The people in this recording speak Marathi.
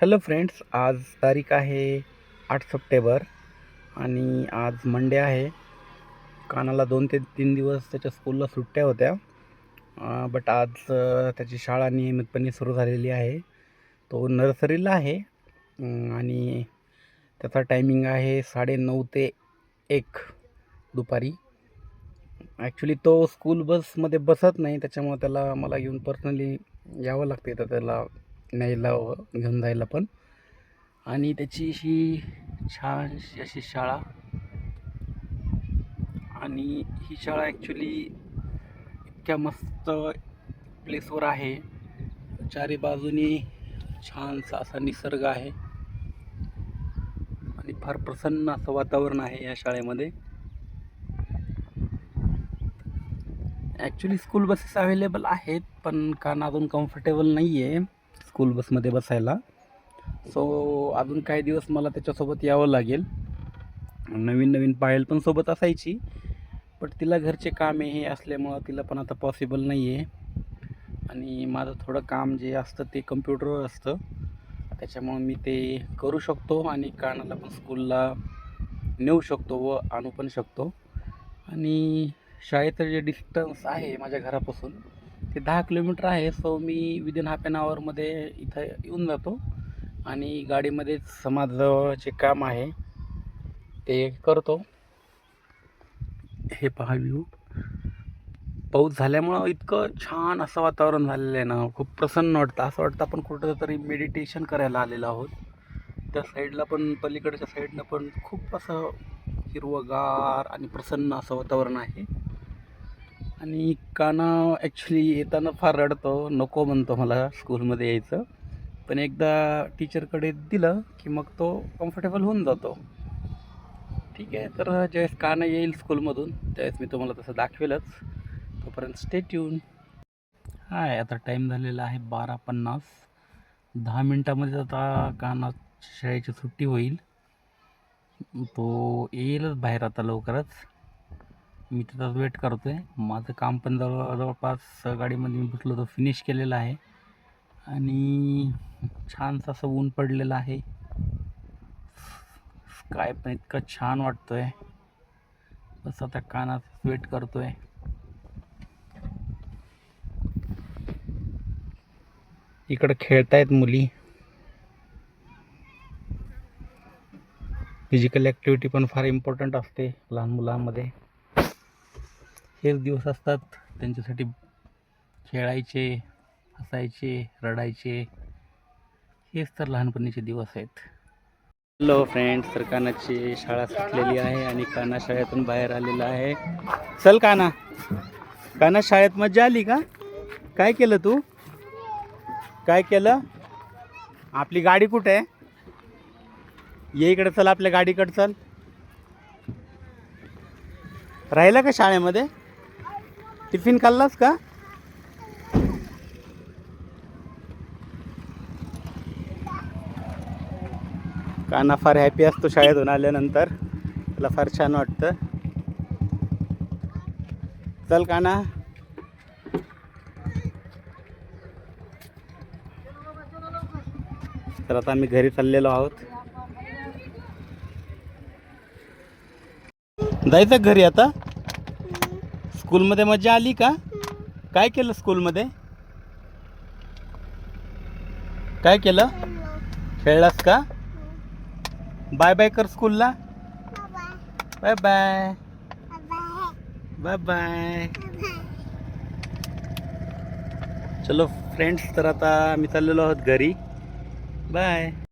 हॅलो फ्रेंड्स आज तारीख आहे आठ सप्टेंबर आणि आज मंडे आहे. कानाला दोन ते तीन दिवस त्याच्या स्कूलला सुट्ट्या होत्या. बट आज त्याची शाळा नियमितपणे सुरू झालेली आहे. तो नर्सरीला आहे. आणि त्याचा टायमिंग आहे साडेनऊ ते एक दुपारी. ॲक्च्युली तो स्कूल बसमध्ये बसत नाही त्याच्यामुळे त्याला मला येऊन पर्सनली यावं लागते. तर त्याला न्यायला घेऊन जायला पण. आणि त्याची ही छानशी अशी शाळा. आणि ही शाळा ॲक्च्युली इतक्या मस्त प्लेसवर आहे. चारी बाजूनी छानसा असा निसर्ग आहे. आणि फार प्रसन्न असं वातावरण आहे या शाळेमध्ये. ॲक्च्युली स्कूल बसेस अवेलेबल आहेत पण कारण अजून कम्फर्टेबल नाही आहे स्कूल बसमध्ये बसायला. सो अजून काही दिवस मला त्याच्यासोबत यावं लागेल. नवीन नवीन पायल पण सोबत असायची. बट तिला घरचे काम आहे हे असल्यामुळं तिला पण आता पॉसिबल नाही आहे आणि माझं थोडं काम जे असतं ते कम्प्युटरवर असतं. त्याच्यामुळं मी ते करू शकतो आणि कानाला पण स्कूलला नेऊ शकतो व आणू पण शकतो. आणि शाळेचं जे डिस्टन्स आहे माझ्या घरापासून ते दहा किलोमीटर आहे सो मी विदिन हाफ एन आवरमध्ये इथं येऊन जातो. आणि गाडीमध्येच समाजाचे काम आहे ते करतो. हे पहा व्ह्यू पाऊस झाल्यामुळं इतकं छान असं वातावरण झालेलं आहे ना. खूप प्रसन्न वाटतं. असं वाटतं आपण कुठं तरी मेडिटेशन करायला आलेलो आहोत. त्या साईडला पण पलीकडच्या साईडनं पण खूप असं हिरवंगार आणि प्रसन्न असं वातावरण आहे. आणि काना ॲक्च्युली येताना फार रडतो. नको म्हणतो मला स्कूलमध्ये यायचं. पण एकदा टीचरकडे दिलं की मग तो कम्फर्टेबल होऊन जातो. ठीक आहे तर ज्यावेळेस काना येईल स्कूलमधून त्यावेळेस मी तुम्हाला तसं दाखवेलच. तोपर्यंत स्टे ट्यून हाय आता टाईम झालेला आहे बारा पन्नास. दहा मिनटामध्ये आता काना शाळेची सुट्टी होईल. तो येईलच बाहेर आता लवकरच. मी त्याचाच वेट करतो आहे माझं काम पण जवळ जवळपास गाडीमध्ये मी बसलो तर फिनिश केलेलं आहे. आणि छानसं असं ऊन पडलेलं आहे. स्काय पण इतकं छान वाटतो आहे बस आता कानात वेट करतो आहे इकडं खेळतायत मुली. फिजिकल ॲक्टिव्हिटी पण फार इम्पॉर्टंट असते लहान मुलांमध्ये. खेळ दिवस असतात. त्यांच्यासाठी खेळायचे हसायचे रडायचे. हेच तर लहानपणीचे दिवस आहेत. हॅलो फ्रेंड्स तर कानाची शाळा सुटलेली आहे आणि काना शाळेतून बाहेर आलेला आहे. चल काना काना शाळेत मजा आली का? काय केलं तू? काय केलं? आपली गाडी कुठे आहे? ये इकडे चल आपल्या गाडीकडे चल. राहिला का शाळेमध्ये? टिफिन खाल्लास का? काना फार हॅपी असतो शाळेतून आल्यानंतर. त्याला फार छान वाटतं. चल काना. तर आता आम्ही घरी चाललेलो आहोत. जायचं घरी आता? स्कूलमध्ये मजा आली का? काय केलं स्कूलमध्ये? काय केलं? खेळलास का? बाय बाय कर स्कूलला. Bye bye. Bye bye. चलो फ्रेंड्स तर आता आम्ही चाललेलो आहोत घरी. बाय.